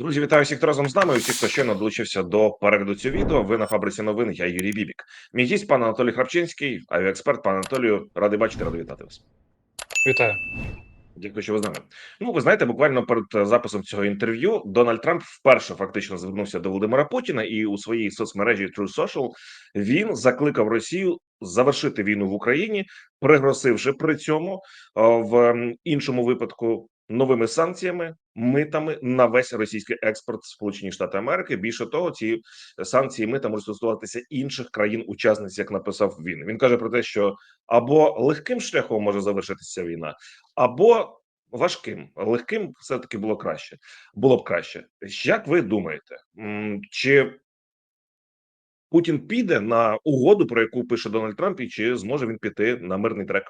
Друзі, вітаю всіх, хто разом з нами. і Всіх, хто щойно долучився до перегляду цього відео. Ви на фабриці новин. Я Юрій Бібік. Мій гість пан Анатолій Храпчинський, авіаексперт. Пан Анатолію, радий бачити, радий вітати вас. Вітаю. Дякую, що ви з нами. Ну, ви знаєте, буквально перед записом цього інтерв'ю Дональд Трамп вперше фактично звернувся до Володимира Путіна, і у своїй соцмережі True Social він закликав Росію завершити війну в Україні, пригрозивши при цьому е, в іншому випадку новими санкціями, митами на весь російський експорт Сполучені Штати Америки. Більше того, ці санкції мита можуть стосуватися інших країн-учасниць, як написав він. Він каже про те, що або легким шляхом може завершитися війна, або важким, легким все таки було краще. Було б краще. Як ви думаєте, чи Путін піде на угоду, про яку пише Дональд Трамп, і чи зможе він піти на мирний трек?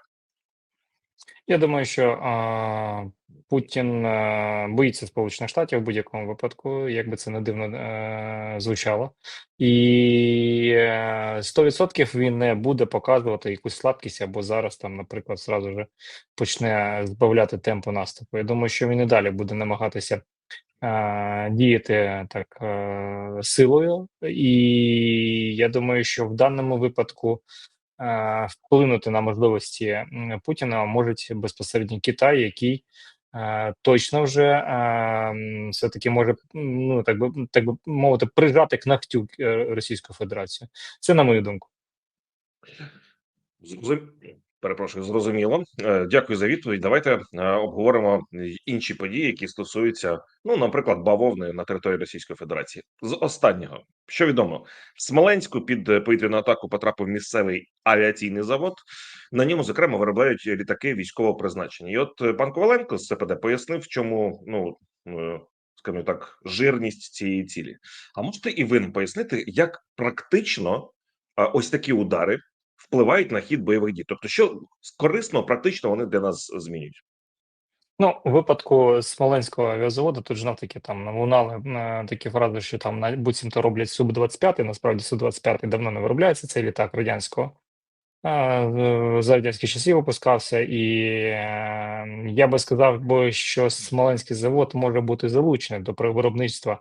Я думаю, що а, Путін а, боїться Сполучених Штатів в будь-якому випадку, як би це не дивно е, звучало, і е, 100% він не буде показувати якусь слабкість або зараз там, наприклад, зразу ж почне збавляти темпу наступу. Я думаю, що він і далі буде намагатися е, діяти так е, силою, і я думаю, що в даному випадку. Е, Вплинути на можливості Путіна можуть безпосередньо Китай, який е, точно вже е, все-таки може ну так би так би мовити прижати к ногтю Російську Федерацію. Це на мою думку. Перепрошую, зрозуміло. Е, Дякую за відповідь. Давайте е, обговоримо інші події, які стосуються, ну, наприклад, бавовни на території Російської Федерації. З останнього, що відомо, в Смоленську під е, повітряну атаку потрапив місцевий авіаційний завод. На ньому, зокрема, виробляють літаки військового призначення. І от пан Коваленко з ЦПД пояснив, чому ну скажімо так, жирність цієї цілі. А можете і ви пояснити, як практично ось такі удари впливають на хід бойових дій. Тобто, що корисно, практично вони для нас змінюють. Ну, у випадку Смоленського авіазаводу тут знов таки там лунали е, такі фрази, що там на буцімто роблять Су-25, насправді Су-25 давно не виробляється цей літак радянського. В- За радянських часів випускався, і е, я би сказав, бо що Смоленський завод може бути залучений до виробництва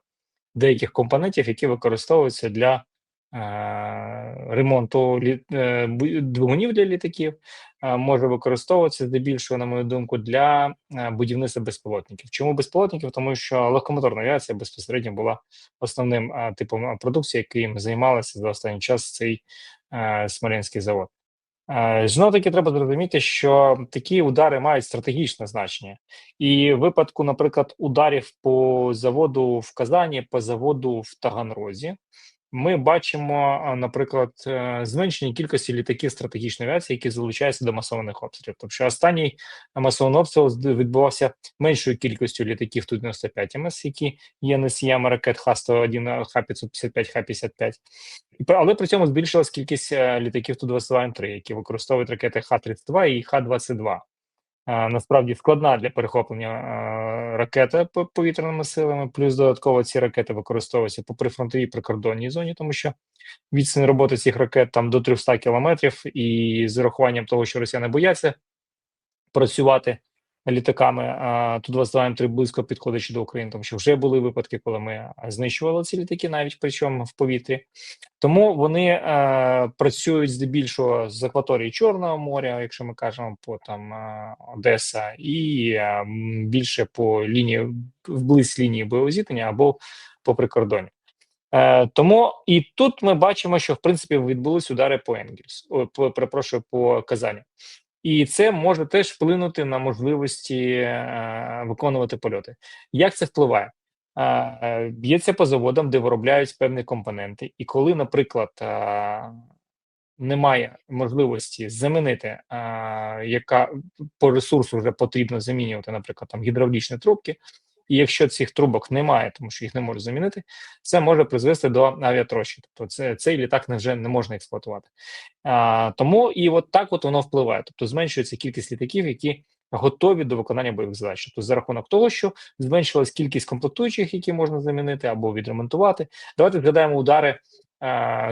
деяких компонентів, які використовуються для е, ремонту лі, е, двигунів для літаків, е, може використовуватися здебільшого, на мою думку, для е, будівництва безпілотників. Чому безпілотників? Тому що легкомоторна авіація безпосередньо була основним е, типом е, продукції, яким займалися за останній час цей е, Смоленський завод. Е, Знов таки треба зрозуміти, що такі удари мають стратегічне значення, і в випадку, наприклад, ударів по заводу в Казані, по заводу в Таганрозі, ми бачимо, наприклад, е, зменшення кількості літаків стратегічної авіації, які залучаються до масованих обстрілів. Тобто, останній масований обстріл відбувався меншою кількістю літаків Ту-95 МС, які є носіями ракет Х-101, Х-555, Х-55. І при- Але при цьому збільшилась кількість е, літаків Ту-22 М3, які використовують ракети Х-32 і Х-22. Е, Насправді складна для перехоплення ракети ракета по- повітряними силами. Плюс додатково ці ракети використовуються по прифронтовій прикордонній зоні, тому що відстань роботи цих ракет там до 300 кілометрів, і з урахуванням того, що росіяни бояться працювати літаками, а Ту-22 М3 близько підходячи до України, тому що вже були випадки, коли ми знищували ці літаки, навіть причому в повітрі. Тому вони е, працюють здебільшого з акваторії Чорного моря, якщо ми кажемо по там е, Одеса, і е, більше по лінії вблизь лінії бойового зіткнення або по прикордонні. Е, тому і тут ми бачимо, що в принципі відбулись удари по Енгельс, перепрошую, по Казані. І це може теж вплинути на можливості е, виконувати польоти. Як це впливає? Е, Б'ється по заводам, де виробляють певні компоненти, і коли, наприклад, немає можливості замінити, яка по ресурсу вже потрібно замінювати, наприклад, там гідравлічні трубки. І якщо цих трубок немає, тому що їх не можуть замінити, це може призвести до авіатрощі. Тобто, це цей літак не вже не можна експлуатувати. А, тому і от так от воно впливає. Тобто зменшується кількість літаків, які готові до виконання бойових задач. Тобто, за рахунок того, що зменшилась кількість комплектуючих, які можна замінити або відремонтувати. Давайте згадаємо удари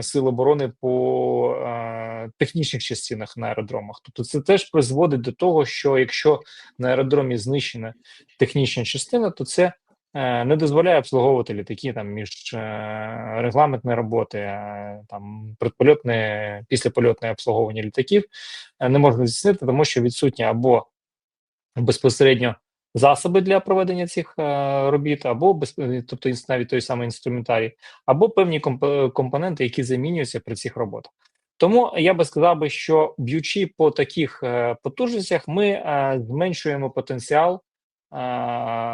сил оборони по е, технічних частинах на аеродромах. Тобто, це теж призводить до того, що якщо на аеродромі знищена технічна частина, то це е, не дозволяє обслуговувати літаки там між е, роботи, е, там предпольотне, післяпольотне обслуговування літаків е, не можна здійснити, тому що відсутні або безпосередньо засоби для проведення цих е, робіт, або е, тобто навіть той самий інструментарій, або певні компоненти, які замінюються при цих роботах. Тому я би сказав би, що б'ючи по таких е, потужностях, ми зменшуємо потенціал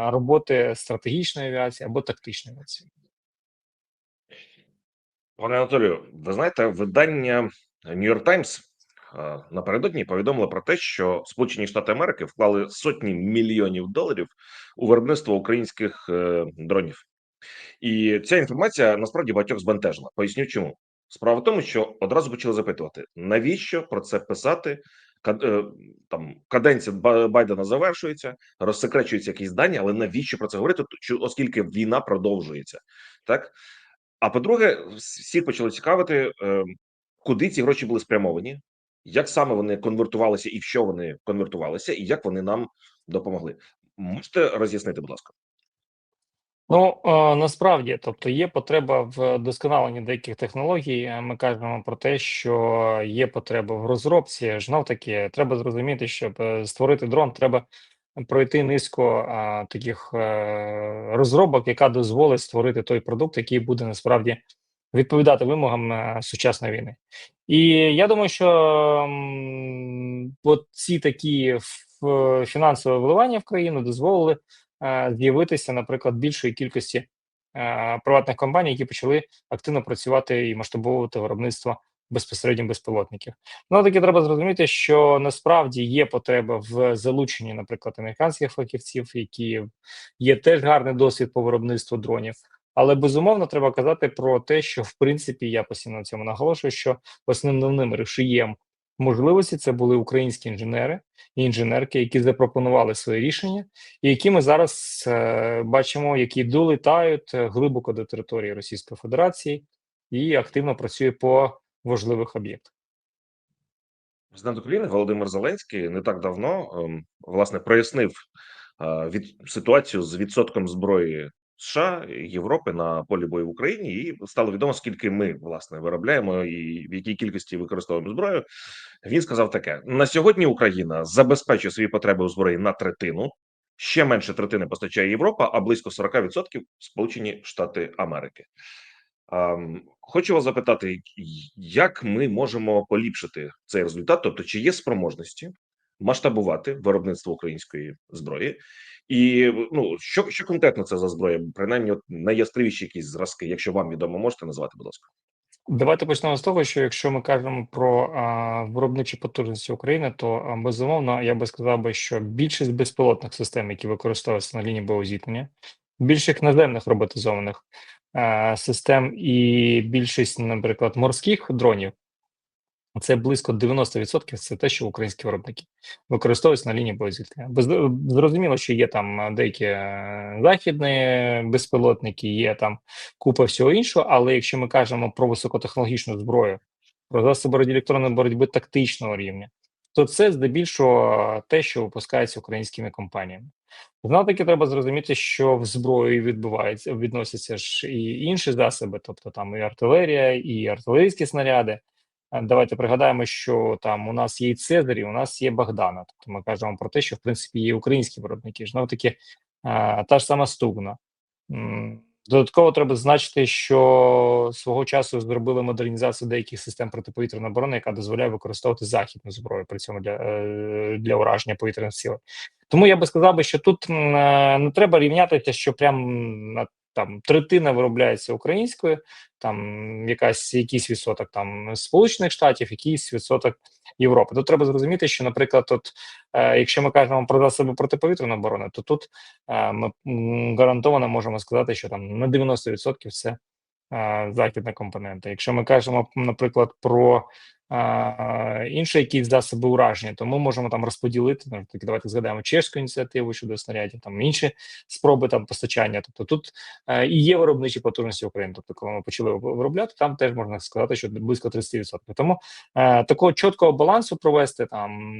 роботи стратегічної авіації або тактичної авіації. Пане Анатолію, ви знаєте, видання New York Times напередодні повідомило про те, що Сполучені Штати Америки вклали сотні мільйонів доларів у виробництво українських е, дронів. І ця інформація насправді багатьох збентежила. Поясню, чому справа в тому, що одразу почали запитувати, навіщо про це писати. Е, Там каденція Байдена завершується, розсекречуються якісь дані, але навіщо про це говорити? Оскільки війна продовжується, так а по-друге, вс- всіх почали цікавити, е, куди ці гроші були спрямовані, як саме вони конвертувалися і в що вони конвертувалися, і як вони нам допомогли. Можете роз'яснити, будь ласка. Ну е, насправді, тобто є потреба в досконаленні деяких технологій. Е, Ми кажемо про те, що є потреба в розробці. Знов таки, треба зрозуміти, щоб е, створити дрон, треба пройти низку таких розробок, яка дозволить створити той продукт, який буде насправді відповідати вимогам е, сучасної війни. І я думаю, що ці такі ф- фінансові вливання в країну дозволили е, з'явитися, наприклад, більшої кількості е, приватних компаній, які почали активно працювати і масштабовувати виробництво безпосередньо безпілотників. Ну таки треба зрозуміти, що насправді є потреба в залученні, наприклад, американських фахівців, які є теж гарний досвід по виробництву дронів. Але безумовно треба казати про те, що в принципі я постійно на цьому наголошую, що основним рушієм можливості це були українські інженери і інженерки, які запропонували свої рішення, і які ми зараз е, бачимо, які долітають е, глибоко до території Російської Федерації і активно працює по важливих об'єктах. Президент України Володимир Зеленський не так давно ем, власне прояснив е, від ситуацію з відсотком зброї США Європи на полі бою в Україні, і стало відомо, скільки ми власне виробляємо і в якій кількості використовуємо зброю. Він сказав таке: на сьогодні Україна забезпечує свої потреби у зброї на третину. Ще менше третини постачає Європа, а близько 40% Сполучені Штати Америки. Ем, Хочу вас запитати, як ми можемо поліпшити цей результат? Тобто, чи є спроможності масштабувати виробництво української зброї, і ну що, що конкретно це за зброя? Принаймні, от найяскравіші якісь зразки, якщо вам відомо, можете назвати, будь ласка. Давайте почнемо з того, що якщо ми кажемо про а, виробничі потужності України, то а, безумовно я би сказав би, що більшість безпілотних систем, які використовуються на лінії боєзіткнення, більших наземних роботизованих а, систем і більшість, наприклад, морських дронів, це близько 90% це те, що українські виробники використовуються на лінії. Без зрозуміло, що є там деякі е, західні безпілотники, є там купа всього іншого. Але якщо ми кажемо про високотехнологічну зброю, про засоби радіоелектронної боротьби тактичного рівня, то це здебільшого те, що випускається українськими компаніями. Знову таки треба зрозуміти, що в зброї відбувається відносяться ж і інші засоби, тобто там і артилерія, і артилерійські снаряди. Е, Давайте пригадаємо, що там у нас є і Цезарі, у нас є Богдана. Тобто ми кажемо про те, що в принципі є українські виробники. Знову таки, е, та ж сама Стугна. Додатково треба зазначити, що свого часу зробили модернізацію деяких систем протиповітряної оборони, яка дозволяє використовувати західну зброю при цьому для, е, для ураження повітряних сил. Тому я би сказав би, що тут не треба рівнятися, що прям на там третина виробляється українською, там якась якийсь відсоток там Сполучених Штатів, якийсь відсоток Європи. Тут треба зрозуміти, що, наприклад, от е, якщо ми кажемо про засоби протиповітряної оборони, то тут е, ми гарантовано можемо сказати, що там на 90% це е, західна компонента. Якщо ми кажемо, наприклад, про а, інші якісь засоби ураження, то ми можемо там розподілити. Ну, таки давайте згадаємо чеську ініціативу щодо снарядів, там інші спроби там постачання. Тобто тут е, і є виробничі потужності України. Тобто, коли ми почали виробляти, там теж можна сказати, що близько 30%. Тому е, такого чіткого балансу провести там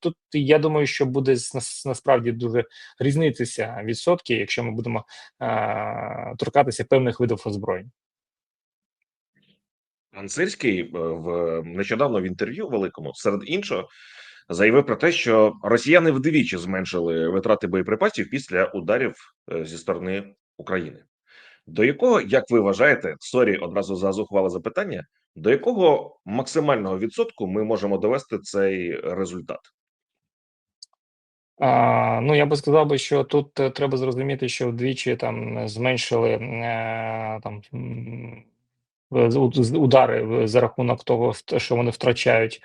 тут я думаю, що буде насправді дуже різнитися відсотки, якщо ми будемо е, торкатися певних видів озброєнь. Пан Сирський е, в нещодавно в інтерв'ю великому, серед іншого, заявив про те, що росіяни вдвічі зменшили витрати боєприпасів після ударів е, зі сторони України. До якого, як ви вважаєте, сорі, одразу за зухвале запитання, до якого максимального відсотку ми можемо довести цей результат? А, ну я би сказав би, що тут е, треба зрозуміти, що вдвічі там зменшили там удари за рахунок того, що вони втрачають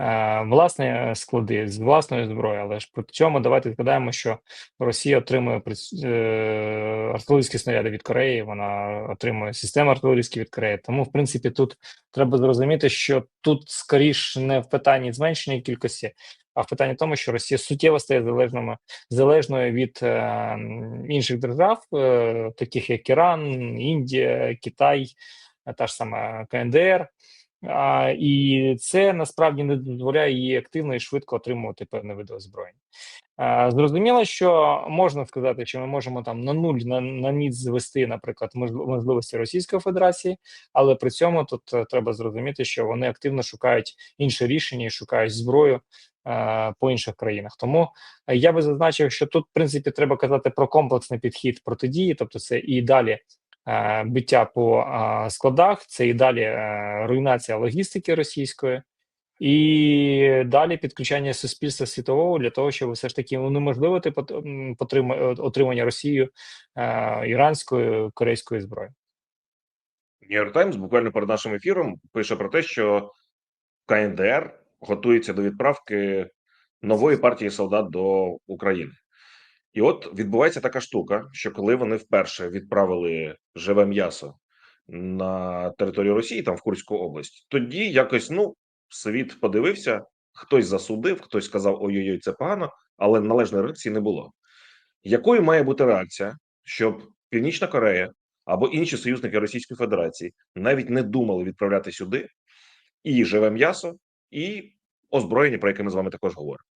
е, власні е, склади з власної зброї, але ж при цьому давайте згадаємо, що Росія отримує е, артилерійські снаряди від Кореї, вона отримує системи артилерійські від Кореї. Тому, в принципі, тут треба зрозуміти, що тут скоріш не в питанні зменшення кількості, а в питанні тому, що Росія суттєво стає залежними залежною від е, інших держав, е, таких як Іран, Індія, Китай, та ж сама КНДР. А, і це насправді не дозволяє їй активно і швидко отримувати певні види озброєнь. А, зрозуміло, що можна сказати, що ми можемо там на нуль на, на ніц звести, наприклад, можливості Російської Федерації, але при цьому тут е, треба зрозуміти, що вони активно шукають інші рішення і шукають зброю е, по інших країнах. Тому е, я би зазначив, що тут, в принципі, треба казати про комплексний підхід протидії, тобто це і далі е, биття по е, складах, це і далі е, руйнація логістики російської. І далі підключання суспільства світового для того, щоб все ж таки унеможливити пот- отримання Росією е, іранської корейської зброї. Таймс буквально перед нашим ефіром пише про те, що КНДР готується до відправки нової партії солдат до України. І от відбувається така штука, що коли вони вперше відправили живе м'ясо на територію Росії, там в Курську область, тоді якось ну світ подивився, хтось засудив, хтось сказав ой-ой-ой, це погано, але належної реакції не було. Якою має бути реакція, щоб Північна Корея або інші союзники Російської Федерації навіть не думали відправляти сюди і живе м'ясо, і озброєння, про яке ми з вами також говоримо?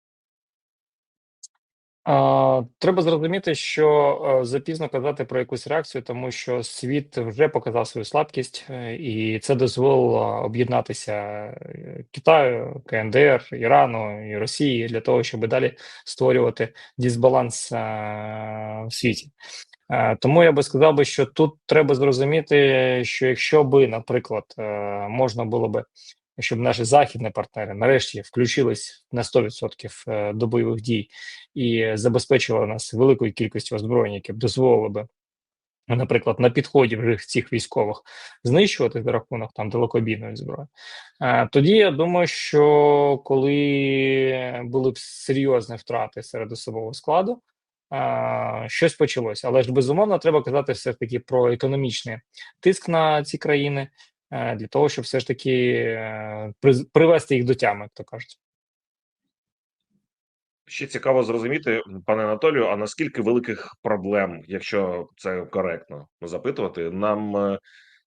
Треба зрозуміти, що е, запізно казати про якусь реакцію, тому що світ вже показав свою слабкість, е, і це дозволило об'єднатися е, Китаю, КНДР, Ірану і Росії для того, щоб далі створювати дисбаланс в світі. Тому я би сказав би, що тут треба зрозуміти, що якщо би, наприклад, можна було би, щоб наші західні партнери нарешті включились на 100% е, до бойових дій і забезпечували нас великою кількістю озброєнь, яке б дозволило би, наприклад, на підході вже цих військових знищувати за рахунок там далекобійної зброї. Е, Тоді я думаю, що коли були б серйозні втрати серед особового складу. е, Щось почалося, але ж безумовно треба казати все ж таки про економічний тиск на ці країни для того, щоб все ж таки е, привести їх до тями, як то кажуть. Ще цікаво зрозуміти, пане Анатолію, а наскільки великих проблем, якщо це коректно запитувати, нам е,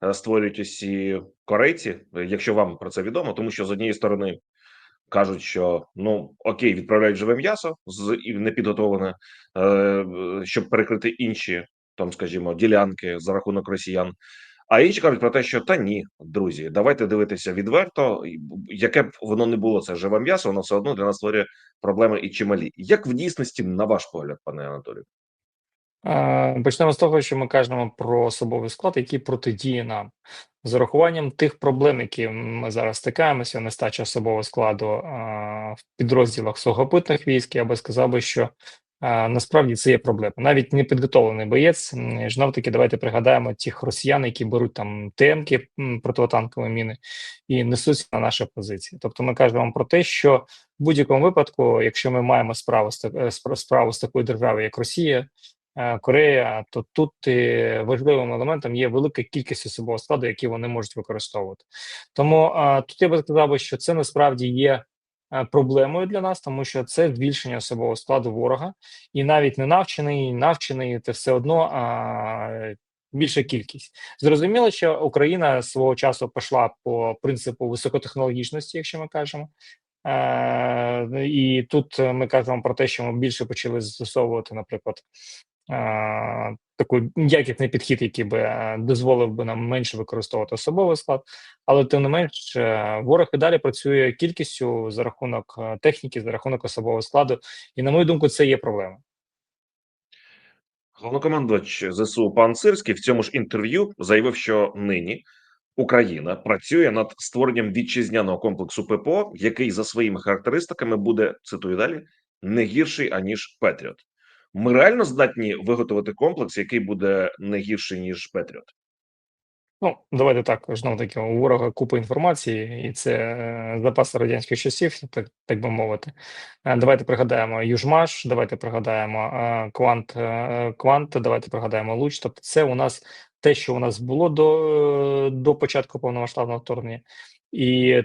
е, створюють усі корейці, е, якщо вам про це відомо, тому що з однієї сторони кажуть, що ну окей, відправляють живе м'ясо з непідготовлене, е, е, щоб перекрити інші, там, скажімо, ділянки за рахунок росіян. А інші кажуть про те, що та ні, друзі, давайте дивитися відверто, яке б воно не було це живе м'ясо, воно все одно для нас створює проблеми і чималі. Як в дійсності, на ваш погляд, пане Анатолію? Почнемо з того, що ми кажемо про особовий склад, який протидіє нам з урахуванням тих проблем, які ми зараз стикаємося, нестача особового складу в підрозділах сухопутних військ. Я би сказав би, що насправді це є проблема. Навіть непідготовлений боєць. Знов таки, давайте пригадаємо тих росіян, які беруть там ТМки, м, противотанкові міни, і несуться на наші позиції. Тобто, ми кажемо про те, що в будь-якому випадку, якщо ми маємо справу з е, справу з такою державою, як Росія. е, Корея, то тут е, важливим елементом є велика кількість особового складу, який вони можуть використовувати. Тому тут я би сказав, що це насправді є проблемою для нас, тому що це збільшення особового складу ворога, і навіть не навчений, навчений, це все одно а, більша кількість. Зрозуміло, що Україна свого часу пішла по принципу високотехнологічності, якщо ми кажемо. Е, і тут ми кажемо про те, що ми більше почали застосовувати, наприклад, е, такий якісний підхід, який би е, дозволив би нам менше використовувати особовий склад, але тим не менш, е, ворог і далі працює кількістю за рахунок е, техніки, за рахунок особового складу, і на мою думку, це є проблема. Головнокомандувач ЗСУ пан Сирський в цьому ж інтерв'ю заявив, що нині Україна працює над створенням вітчизняного комплексу ППО, який за своїми характеристиками буде цитую далі не гірший аніж Петріот. Ми реально здатні виготовити комплекс, який буде не гірший ніж Петріот. Ну, давайте так, знову таки, у ворога купа інформації, і це е, запаси радянських часів, так, так би мовити. Е, Давайте пригадаємо Южмаш, давайте пригадаємо е, Квант, Квант, давайте пригадаємо Луч. Тобто, це у нас те, що у нас було до, до початку повномасштабного вторгнення, і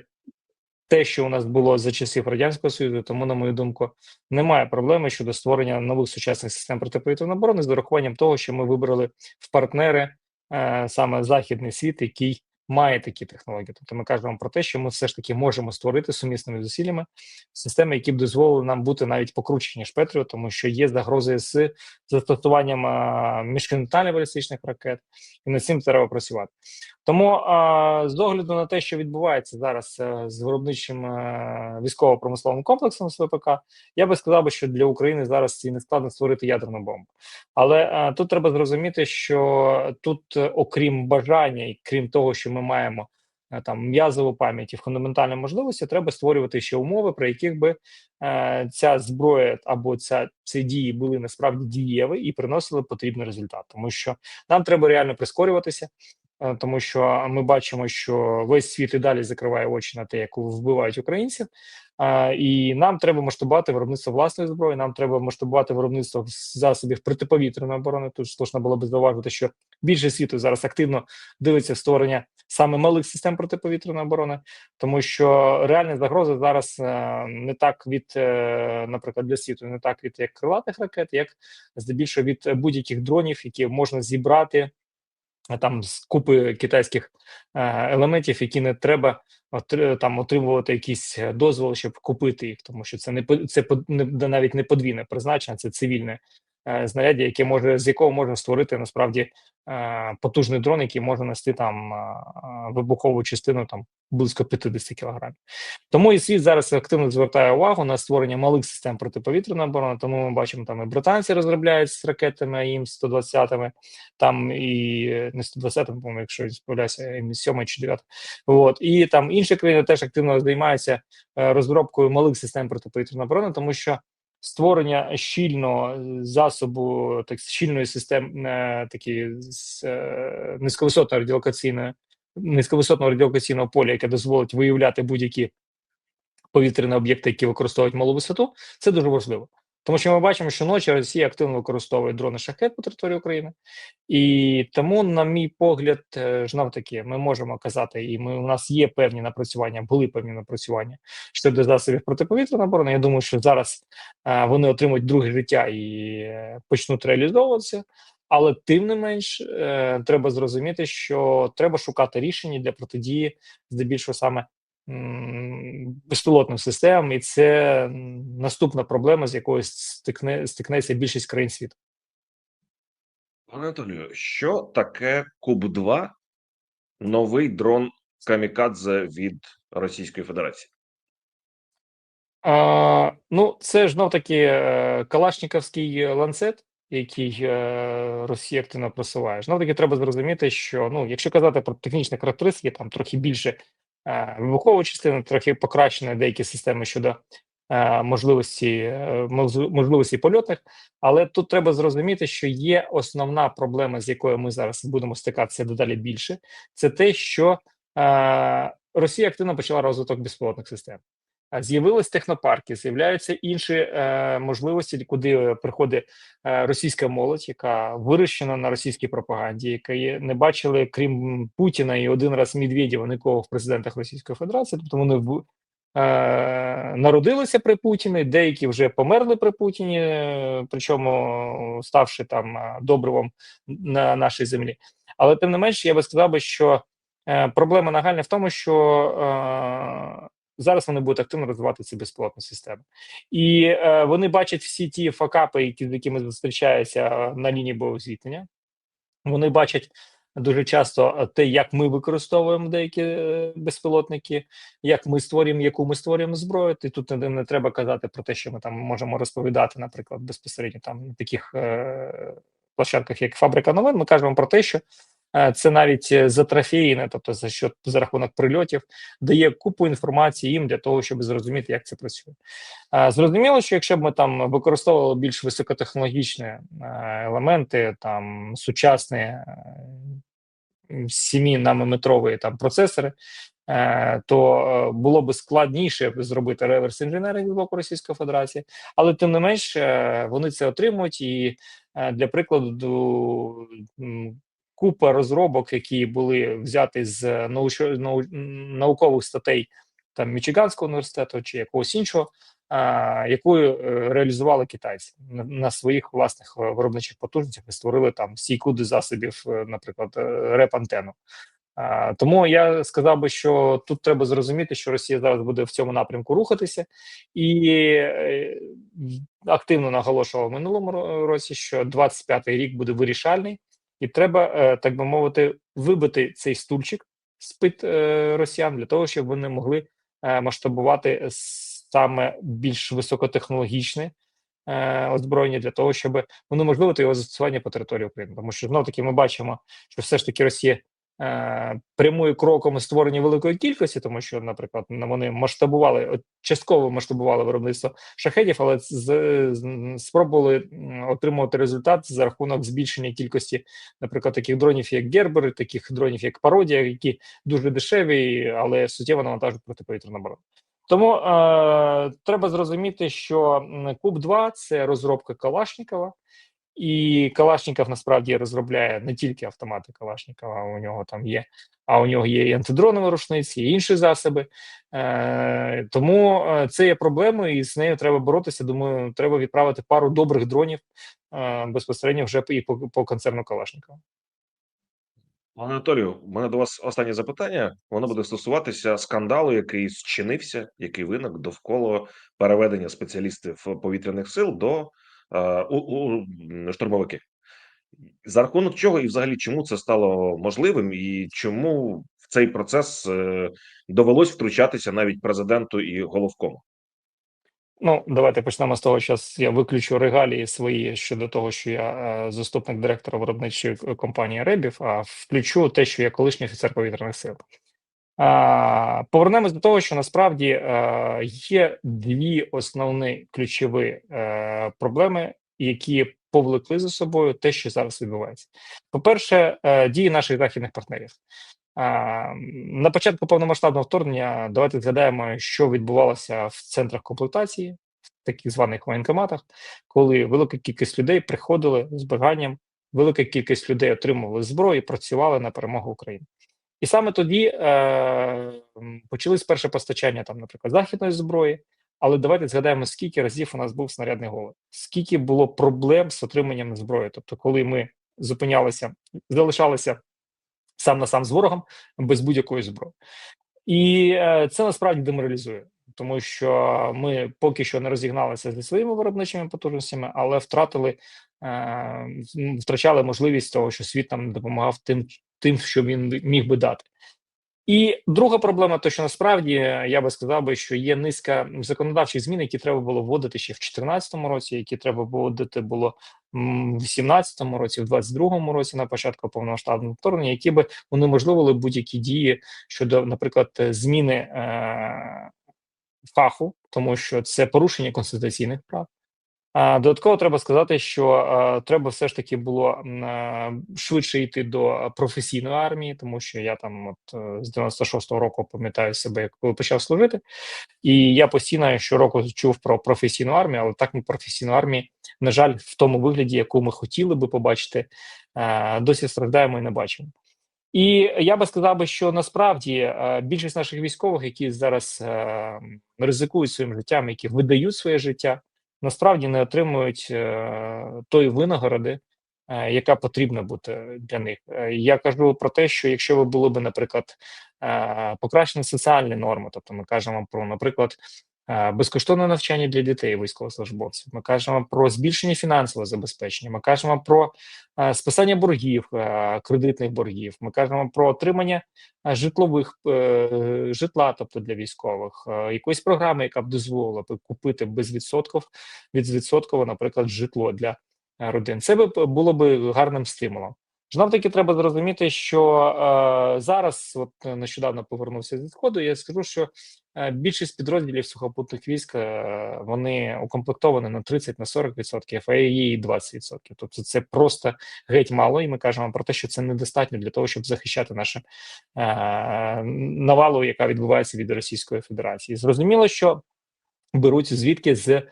те, що у нас було за часів радянського союзу, тому, на мою думку, немає проблеми щодо створення нових сучасних систем протиповітряної оборони з урахуванням того, що ми вибрали в партнери е, саме західний світ, який має такі технології. Тобто ми кажемо про те, що ми все ж таки можемо створити сумісними зусиллями системи, які б дозволили нам бути навіть покруче, ніж Петріо, тому що є загрози з застосуванням міжконтинентальних балістичних ракет, і над цим треба працювати. Тому з огляду на те, що відбувається зараз е, з виробничим е, військово-промисловим комплексом з ВПК, я би сказав, що для України зараз і не складно створити ядерну бомбу. Але е, тут треба зрозуміти, що тут, окрім бажання, і крім того, що ми маємо е, там м'язову пам'ять і фундаментальні можливості, треба створювати ще умови, при яких би е, ця зброя або ця ці дії були насправді дієві і приносили потрібний результат, тому що нам треба реально прискорюватися. Е, Тому що ми бачимо, що весь світ і далі закриває очі на те, як вбивають українців, і нам треба масштабувати виробництво власної зброї. Нам треба масштабувати виробництво засобів протиповітряної оборони. Тут слушно було би зауважити, що більше світу зараз активно дивиться в створення саме малих систем протиповітряної оборони, тому що реальна загроза зараз е, не так від, е, наприклад, для світу, не так від як крилатих ракет, як здебільшого від будь-яких дронів, які можна зібрати там з купи китайських е, елементів, які не треба там отримувати якісь дозвол, дозволи, щоб купити їх, тому що це не це навіть не подвійне призначення, це цивільне е, знаряддя, яке може з якого можна створити насправді е, потужний дрон, який може нести там е, е, вибухову частину там близько 50 кілограмів. Тому і світ зараз активно звертає увагу на створення малих систем протиповітряної оборони. Тому ми бачимо, там і британці розробляють з ракетами АІМ 120 там і е, не 120, по-моєму, якщо я не 7 чи 9. От і там інші країни теж активно займаються е, розробкою малих систем протиповітряної оборони, тому що створення щільного засобу, так щільної системи, е, такі з е, низьковисотної радіолокаційної низьковисотного радіолокаційного поля, яке дозволить виявляти будь-які повітряні об'єкти, які використовують малу висоту, це дуже важливо. Тому що ми бачимо, що ночі Росія активно використовує дрони шахет по території України, і тому, на мій погляд, знов таки, ми можемо казати, і ми у нас є певні напрацювання, були певні напрацювання щодо засобів протиповітряної оборони. Я думаю, що зараз е, вони отримують друге життя і е, почнуть реалізовуватися. Але тим не менш, е, треба зрозуміти, що треба шукати рішення для протидії, здебільшого саме м, безпілотним системам, і це наступна проблема, з якою стикне стикнеться більшість країн світу. Пане Анатолію, що таке Куб 2 новий дрон Камікадзе від Російської Федерації? А, ну, це ж знов таки е, Калашніковський ланцет, який е, Росія активно просуває. Знов таки треба зрозуміти, що ну, якщо казати про технічні характеристики, там трохи більше е, частину, частини, трохи покращені деякі системи щодо е, можливості, е, можливості польотних. Але тут треба зрозуміти, що є основна проблема, з якою ми зараз будемо стикатися дедалі більше, це те, що Росія активно почала розвиток безпілотних систем. А, з'явились технопарки, з'являються інші е, можливості, куди е, приходить е, російська молодь, яка вирощена на російській пропаганді, яка не бачили, крім Путіна і один раз Медведєва, нікого в президентах Російської Федерації. Тобто вони е, народилися при Путіні, деякі вже померли при Путіні, е, причому ставши там е, добривом на нашій землі. Але тим не менш, я би сказав би, що е, проблема нагальна в тому, що е, зараз вони будуть активно розвивати ці безпілотні системи, і е, вони бачать всі ті факапи, які з якими зустрічаються на лінії бойового зіткнення. Вони бачать дуже часто е, те, як ми використовуємо деякі е, безпілотники, як ми створюємо, яку ми створюємо зброю. І тут не, не треба казати про те, що ми там можемо розповідати, наприклад, безпосередньо там на таких е, площадках, як фабрика новин. Ми кажемо про те, що е, це навіть е, затрофеїне, тобто за що за рахунок прильотів, дає купу інформації їм для того, щоб зрозуміти, як це працює. Е, Зрозуміло, що якщо б ми там використовували більш високотехнологічні е, елементи, там сучасні е, 7 нанометрові там процесори, е, то е, було б складніше зробити реверс інженеринг з боку Російської Федерації, але тим не менш е, вони це отримують. І е, для прикладу, купа розробок, які були взяті з науч- нау- наукових статей там Мічиганського університету чи якогось іншого, а, яку е, реалізували китайці на, своїх власних е, виробничих потужностях і створили там стійку до засобів, е, наприклад, е, реп-антенну. А, тому я сказав би, що тут треба зрозуміти, що Росія зараз буде в цьому напрямку рухатися, і е, активно наголошував минулому році, що 25-й рік буде вирішальний, і треба, е, так би мовити, вибити цей стульчик з пит е, росіян для того, щоб вони могли е, масштабувати саме більш високотехнологічне озброєння для того, щоб унеможливити його застосування по території України. Тому що знов таки ми бачимо, що все ж таки Росія прямує кроком створення великої кількості, тому що, наприклад, вони масштабували частково масштабували виробництво шахедів, але з, спробували отримувати результат за рахунок збільшення кількості, наприклад, таких дронів, як Гербер, таких дронів, як Пародія, які дуже дешеві, але суттєво навантажують протиповітряну оборону. Тому е, треба зрозуміти, що Куб 2 це розробка Калашнікова, і Калашніков насправді розробляє не тільки автомати Калашнікова, у нього там є, а у нього є і антидронові рушниці, і інші засоби. Е, тому е, це є проблемою, і з нею треба боротися. Думаю, треба відправити пару добрих дронів е, безпосередньо вже і по, по концерну Калашникова. Пане Анатолію, у мене до вас останнє запитання. Воно буде стосуватися скандалу, який зчинився, який виник довкола переведення спеціалістів повітряних сил до у, у штурмовики. За рахунок чого і взагалі чому це стало можливим, і чому в цей процес е, довелось втручатися навіть президенту і головкому? Ну, давайте почнемо з того, що я виключу регалії свої щодо того, що я е, заступник директора виробничої компанії Ребів, а включу те, що я колишній офіцер повітряних сил. Повернемось до того, що насправді е, є дві основні ключові е, проблеми, які повлекли за собою те, що зараз відбувається. По-перше, е, дії наших західних партнерів. На початку повномасштабного вторгнення давайте згадаємо, що відбувалося в центрах комплектації, в таких званих воєнкоматах, коли велика кількість людей приходили з баганням, велика кількість людей отримували зброю і працювали на перемогу України. І саме тоді е, почались перше постачання, там, наприклад, західної зброї. Але давайте згадаємо, скільки разів у нас був снарядний голод, скільки було проблем з отриманням зброї. Тобто, коли ми зупинялися, залишалися сам на сам з ворогом без будь-якої зброї. І е, це насправді деморалізує, тому що ми поки що не розігналися зі своїми виробничими потужностями, але втратили е, втрачали можливість того, що світ нам допомагав тим, тим, що він міг би дати. І друга проблема, то що насправді е, я би сказав би, що є низка законодавчих змін, які треба було вводити ще в 2014 році, які треба вводити було в 2018 році, в 2022 році на початку повномасштабного вторгнення, які би унеможливили будь-які дії щодо, наприклад, е, зміни е, фаху, тому що це порушення конституційних прав. Додатково треба сказати, що треба все ж таки було швидше йти до професійної армії, тому що я там, от е, з 96-го року пам'ятаю себе, коли почав служити, і я постійно щороку чув про професійну армію, але так ми професійну армію, на жаль, в тому вигляді, яку ми хотіли би побачити, досі страждаємо і не бачимо. І я би сказав би, що насправді е, більшість наших військових, які зараз е, ризикують своїм життям, які видають своє життя, насправді не отримують е, тої винагороди, е, яка потрібна бути для них. Е, Я кажу про те, що якщо ви було б, наприклад, покращені соціальні норми, тобто ми кажемо про, наприклад, безкоштовне навчання для дітей військовослужбовців, ми кажемо про збільшення фінансового забезпечення, ми кажемо про е, списання боргів, е, кредитних боргів, ми кажемо про отримання е, житлових е, житла, тобто для військових, е, якоїсь програми, яка б дозволила б купити без відсотків відсотково, наприклад, житло для е, родин. Це би було б гарним стимулом. Знов таки треба зрозуміти, що е, зараз, от е, нещодавно повернувся зі сходу. Я скажу, що е, більшість підрозділів сухопутних військ е, вони укомплектовані на 30 на 40%, а є і 20%. Тобто це просто геть мало, і ми кажемо про те, що це недостатньо для того, щоб захищати нашу е, навалу, яка відбувається від Російської Федерації. Зрозуміло, що беруть звідки з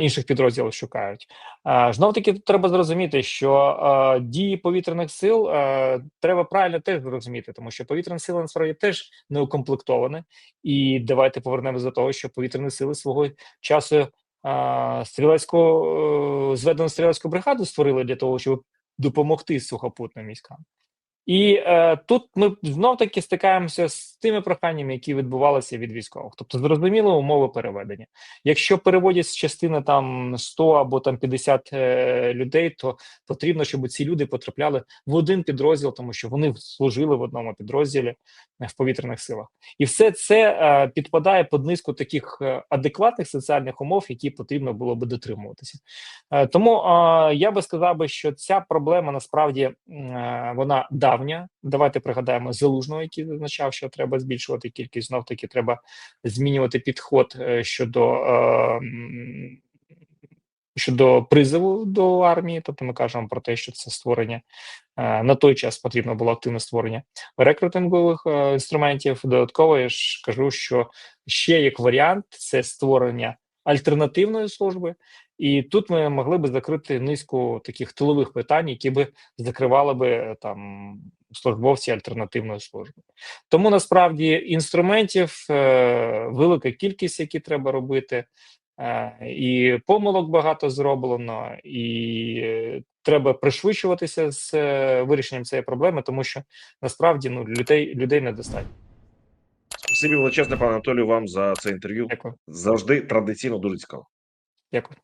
інших підрозділів шукають. Е, Знов таки треба зрозуміти, що е, дії повітряних сил е, треба правильно теж зрозуміти, тому що повітряні сили насправді теж не укомплектовані. І давайте повернемося до того, що повітряні сили свого часу е, стрілецьку е, зведену стрілецьку бригаду створили для того, щоб допомогти сухопутним військам. І е, тут ми знов таки стикаємося з тими проханнями, які відбувалися від військових. Тобто, зрозуміло, умови переведення. Якщо переводять з частини там 100 або там 50 е, людей, то потрібно, щоб ці люди потрапляли в один підрозділ, тому що вони служили в одному підрозділі е, в повітряних силах. І все це е, підпадає під низку таких е, адекватних соціальних умов, які потрібно було би дотримуватися. Е, тому е, я би сказав би, що ця проблема насправді е, вона давня. Давайте пригадаємо залужного, який зазначав, що треба збільшувати кількість. Знов таки треба змінювати підход е, щодо. е, Щодо призову до армії, тобто ми кажемо про те, що це створення е, на той час потрібно було активне створення рекрутингових е, інструментів. Додатково я ж кажу, що ще як варіант це створення альтернативної служби, і тут ми могли би закрити низку таких тилових питань, які би закривали би е, там службовці альтернативної служби. Тому насправді інструментів е, велика кількість, які треба робити. Е, І помилок багато зроблено, і е, треба пришвидшуватися з вирішенням цієї проблеми, тому що насправді ну людей людей недостатньо. Спасибі величезне, пане Анатолію, вам за це інтерв'ю. Дякую, Завжди традиційно дуже цікаво. дякую.